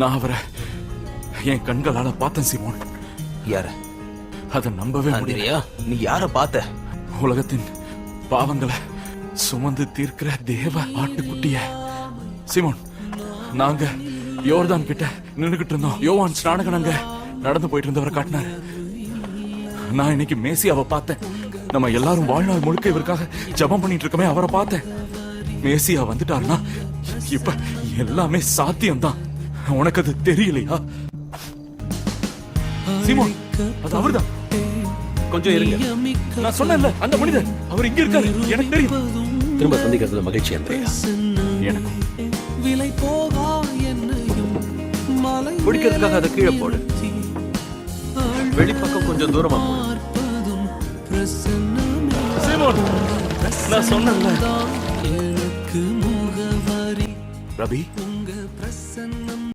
நான் அவரை என் கண்களால பார்த்தேன் சீமோன். யார? அதை நம்பவே முடியல. அந்திரியா நீ யார பார்த்த? உலகத்தின் பாவங்களை சுமந்து தீர்க்கிற தேவ ஆட்டுக்குட்டிய. சிமோன் நாங்க யோர்தான் கிட்ட நின்னுகிட்டு இருந்தோம். யோவான் ஸ்நானகன் அங்க நடந்து போயிட்டு இருந்தவரை காட்டினாரு. நான் இன்னைக்கு மேசியாவை பார்த்தேன். நம்ம எல்லாரும் வாழ்நாள் முழுக்க இவருக்காக ஜெபம் பண்ணிட்டு இருக்கமே அவரை பார்த்தேன். மேசியா வந்துட்டாருன்னா இப்ப எல்லாமே சாத்தியம்தான். உனக்கு அது தெரியலையா? சிமோன் அது அவர்தான். கொஞ்சம் இருங்க. நான் சொன்னேன்ல அந்த மனிதர் அவர் இங்க இருக்காரு. எனக்கு தெரியும். திரும்ப சந்திக்கிறதுல மகிழ்ச்சி எனக்கும். விலை போகா என்னையும் மலை குடிக்கிறதுக்காக அதை கீழே போடு. வெளிப்பக்கம் கொஞ்சம் தூரமா போடு. பார்ப்பதும் பிரசன்னமே. சீமோன் நான் சொன்னேன்ல. தான் எனக்கு முகவரி. ரவி?